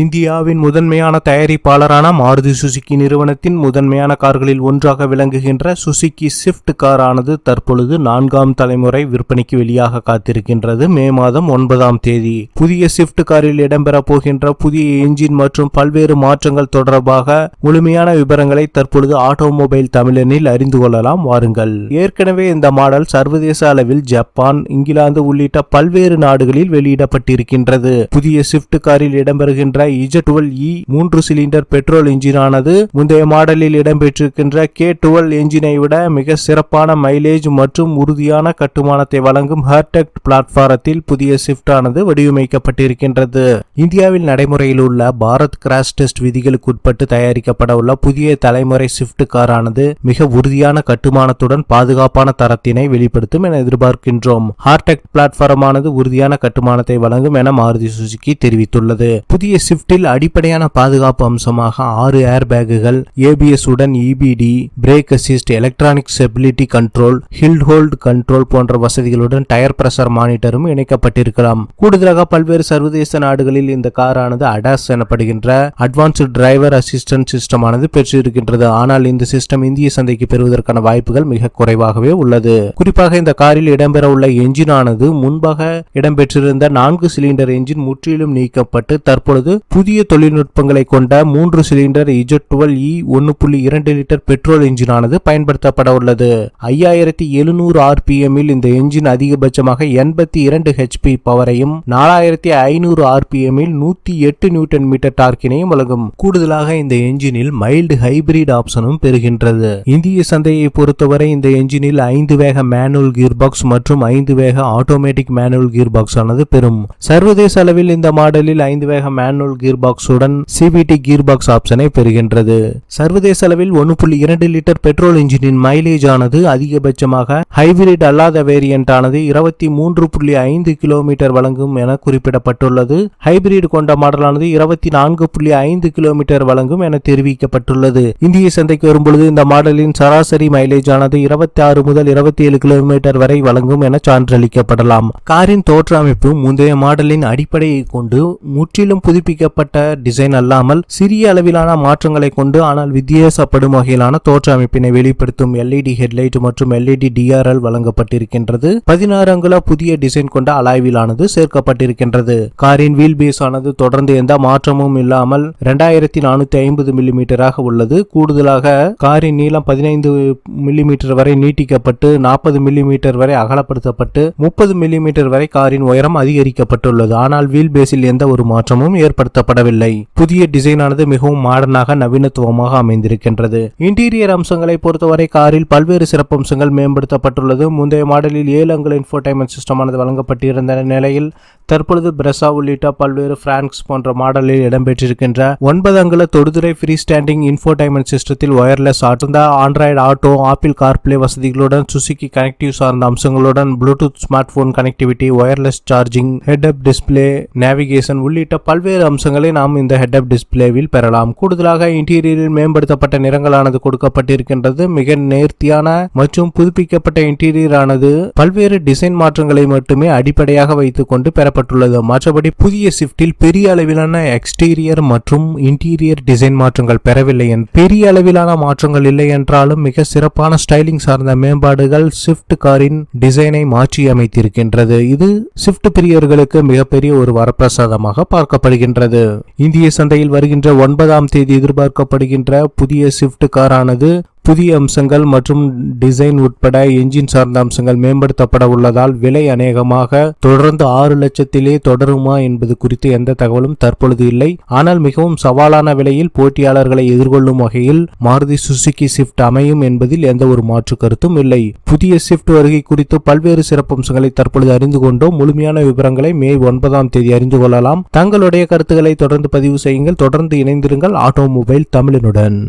இந்தியாவின் முதன்மையான தயாரிப்பாளரான மாருதி சுசுகி நிறுவனத்தின் முதன்மையான கார்களில் ஒன்றாக விளங்குகின்ற சுசுகி ஸ்விஃப்ட் காரானது தற்பொழுது நான்காம் தலைமுறை விற்பனைக்கு வெளியாக காத்திருக்கின்றது. மே மாதம் ஒன்பதாம் தேதி. புதிய ஸ்விஃப்ட் காரில் இடம்பெறப் போகின்ற புதிய என்ஜின் மற்றும் பல்வேறு மாற்றங்கள் தொடர்பாக முழுமையான விவரங்களை தற்பொழுது ஆட்டோமொபைல் தமிழனில் அறிந்து கொள்ளலாம். வாருங்கள். ஏற்கனவே இந்த மாடல் சர்வதேச அளவில் ஜப்பான் இங்கிலாந்து உள்ளிட்ட பல்வேறு நாடுகளில் வெளியிடப்பட்டிருக்கின்றது. புதிய ஸ்விஃப்ட் காரில் இடம்பெறுகின்ற இஜ டுவெல் இ மூன்று சிலிண்டர் பெட்ரோல் இன்ஜினானது முந்தைய மாடலில் இடம்பெற்றிருக்கின்ற கே டுவெல் என்ஜினை விட மிக சிறப்பான மைலேஜ் மற்றும் உறுதியான கட்டுமானத்தை வழங்கும் ஹர்டெக்ட் பிளாட்பாரத்தில் புதிய ஸ்விஃப்ட் ஆனது வடிவமைக்கப்பட்டிருக்கின்றது. இந்தியாவில் நடைமுறையில் உள்ள பாரத் கிராஷ் டெஸ்ட் விதிகளுக்கு உட்பட்டு தயாரிக்கப்பட உள்ள புதிய தலைமுறை ஸ்விஃப்ட் காரானது மிக உறுதியான கட்டுமானத்துடன் பாதுகாப்பான தரத்தினை வெளிப்படுத்தும் என எதிர்பார்க்கின்றோம். ஹார்டெக் பிளாட்பாரமானது உறுதியான கட்டுமானத்தை வழங்கும் என மாருதி சுசுகி தெரிவித்துள்ளது. புதிய ஸ்விஃப்டில் அடிப்படையான பாதுகாப்பு அம்சமாக ஆறு ஏர் பேக்குகள் ஏபிஎஸ் உடன் EBD brake assist electronic stability control hill hold control போன்ற வசதிகளுடன் டயர் பிரஷர் மானிட்டரும் இணைக்கப்பட்டிருக்கலாம். கூடுதலாக பல்வேறு சர்வதேச நாடுகளில் இந்த காரானது அடாஸ் எனப்படுகின்ற அட்வான்ஸ்டு டிரைவர் அசிஸ்டன்ட் சிஸ்டமானது பெற்றிருக்கின்றது. ஆனால் இந்த சிஸ்டம் இந்திய சந்தைக்கு பெறுவதற்கான வாய்ப்புகள் மிக குறைவாகவே உள்ளது. குறிப்பாக இந்த காரில் இடம்பெற உள்ள என்ஜினானது முன்பாக இடம்பெற்றிருந்த நான்கு சிலிண்டர் என்ஜின் முற்றிலும் நீக்கப்பட்டு தற்பொழுது புதிய தொழில்நுட்பங்களை கொண்ட மூன்று சிலிண்டர் இஜட் டுவெல் இ ஒன்னு புள்ளி இரண்டு லிட்டர் பெட்ரோல் என்ஜினானது பயன்படுத்தப்பட உள்ளது. ஐயாயிரத்தி எழுநூறு ஆர்பிஎம்மில் இந்த என்ஜின் அதிகபட்சமாக எண்பத்தி இரண்டு ஹெச்பி பவரையும் நாலாயிரத்தி ஐநூறு ஆர்பிஎம்மில் நூத்தி எட்டு நியூட்டன் மீட்டர் டார்க்கினையும் வழங்கும். கூடுதலாக இந்த என்ஜினில் மைல்டு ஹைபிரிட் ஆப்ஷனும் பெறுகின்றது. இந்திய சந்தையை பொறுத்தவரை இந்த என்ஜினில் ஐந்து வேக மேனுவல் கியர் பாக்ஸ் மற்றும் ஐந்து வேக ஆட்டோமேட்டிக் மேனுவல் கியர் பாக்ஸ் ஆனது பெறும். சர்வதேச அளவில் இந்த மாடலில் ஐந்து வேக மேனுவல் கியர் பாக்ஸுடன் சிபிடி கியர் பாக்ஸ் ஆப்ஷனை பெறுகின்றது. சர்வதேச அளவில் ஒன்று புள்ளி இரண்டு லிட்டர் பெட்ரோல் இன்ஜினின் மைலேஜ் ஆனது அதிகபட்சமாக ஹைபிரிட் அல்லாத வேரியன்ட் ஆனது இருபத்தி மூன்று புள்ளி ஐந்து கிலோமீட்டர் வழங்கும் என குறிப்பிடப்பட்டுள்ளது. ஹைபிரிட் கொண்ட மாடலானது இருபத்தி நான்கு புள்ளி ஐந்து கிலோமீட்டர் வழங்கும் என தெரிவிக்கப்பட்டுள்ளது. இந்திய சந்தைக்கு வரும்பொழுது இந்த மாடலின் சராசரி மைலேஜ் ஆனது இருபத்தி ஆறு முதல் இருபத்தி ஏழு கிலோமீட்டர் வரை வழங்கும் என சான்றளிக்கப்படலாம். காரின் தோற்ற அமைப்பு முந்தைய மாடலின் அடிப்படையை கொண்டு முற்றிலும் புதுப்பிக்க புதுப்பிக்கப்பட்ட டிசைன் அல்லாமல் சிறிய அளவிலான மாற்றங்களை கொண்டு ஆனால் வித்தியாசப்படும் வகையிலான தோற்ற அமைப்பினை வெளிப்படுத்தும் எல்இடி ஹெட்லைட் மற்றும் எல்இடி டிஆர்எல் வழங்கப்பட்டிருக்கின்றது. பதினாறு அங்குல புதிய டிசைன் கொண்ட அலாய்விலானது சேர்க்கப்பட்டிருக்கின்றது. காரின் வீல் பேஸ் ஆனது தொடர்ந்து எந்த மாற்றமும் இல்லாமல் இரண்டாயிரத்தி நானூத்தி ஐம்பது மில்லிமீட்டராக உள்ளது. கூடுதலாக காரின் நீளம் பதினைந்து மில்லிமீட்டர் வரை நீட்டிக்கப்பட்டு நாற்பது மில்லிமீட்டர் வரை அகலப்படுத்தப்பட்டு முப்பது மில்லிமீட்டர் வரை காரின் உயரம் அதிகரிக்கப்பட்டுள்ளது. ஆனால் வீல் பேஸில் எந்த ஒரு மாற்றமும் ஏற்படுத்தப்படவில்லை புதிய டிசைனானது மிகவும் மாடர்னாக நவீனத்துவமாக அமைந்திருக்கின்றது. இன்டீரியர் அம்சங்களை பொறுத்தவரை காரில் பல்வேறு சிறப்பம்சங்கள் மேம்படுத்தப்பட்டுள்ளது. முந்தைய மாடலில் ஏழு அங்குல இன்ஃபோடைன்மெண்ட் சிஸ்டமானது வழங்கப்பட்டிருந்த நிலையில் தற்பொழுது பிரசா உள்ளிட்ட பல்வேறு பிரான்ஸ் போன்ற மாடலில் இடம்பெற்றிருக்கின்ற ஒன்பது அங்குல தொடுதுறை ஃப்ரீ ஸ்டாண்டிங் இன்ஃபோடைன்மெண்ட் சிஸ்டத்தில் ஒயர்லெஸ் ஆட்டுந்த ஆண்ட்ராய்டு ஆட்டோ ஆப்பிள் கார்பிளே வசதிகளுடன் சுசுகி கனெக்டிவ் சார்ந்த அம்சங்களுடன் bluetooth smart phone connectivity wireless charging head up display navigation உள்ளிட்ட பல்வேறு அம்சங்களை நாம் இந்த ஹெட் அப் டிஸ்பிளேவில் பெறலாம். கூடுதலாக இன்டீரியரில் மேம்படுத்தப்பட்ட நிறங்களானது கொடுக்கப்பட்டிருக்கின்றது. மிக நேர்த்தியான மற்றும் புதுப்பிக்கப்பட்ட இன்டீரியர் ஆனது பல்வேறு டிசைன் மாற்றங்களை மட்டுமே அடிப்படையாக வைத்துக் கொண்டு பெறப்பட்டுள்ளது. மற்றபடி புதிய ஷிப்டில் பெரிய அளவிலான எக்ஸ்டீரியர் மற்றும் இன்டீரியர் டிசைன் மாற்றங்கள் பெறவில்லை பெரிய அளவிலான மாற்றங்கள் இல்லை என்றாலும் மிக சிறப்பான ஸ்டைலிங் சார்ந்த மேம்பாடுகள் ஸ்விஃப்ட் காரின் டிசைனை மாற்றி அமைத்திருக்கின்றது இது ஸ்விஃப்ட் பிரியர்களுக்கு மிகப்பெரிய ஒரு வரப்பிரசாதமாக பார்க்கப்படுகின்றது. இந்திய சந்தையில் வருகின்ற ஒன்பதாம் தேதி எதிர்பார்க்கப்படுகின்ற புதிய ஸ்விஃப்ட் காரானது புதிய அம்சங்கள் மற்றும் டிசைன் உட்பட என்ஜின் சார்ந்த அம்சங்கள் மேம்படுத்தப்பட உள்ளதால் விலை அநேகமாக தொடர்ந்து ஆறு லட்சத்திலே தொடருமா என்பது குறித்து எந்த தகவலும் தற்பொழுது இல்லை. ஆனால் மிகவும் சவாலான விலையில் போட்டியாளர்களை எதிர்கொள்ளும் வகையில் மாருதி சுசுகி ஸ்விஃப்ட் அமையும் என்பதில் எந்த ஒரு மாற்று கருத்தும் இல்லை. புதிய ஸ்விஃப்ட் வருகை குறித்து பல்வேறு சிறப்பம்சங்களை தற்பொழுது அறிந்து கொண்டோம். முழுமையான விவரங்களை மே ஒன்பதாம் தேதி அறிந்து கொள்ளலாம். தங்களுடைய கருத்துக்களை தொடர்ந்து பதிவு செய்யுங்கள். தொடர்ந்து இணைந்திருங்கள். ஆட்டோமொபைல் தமிழனுடன்.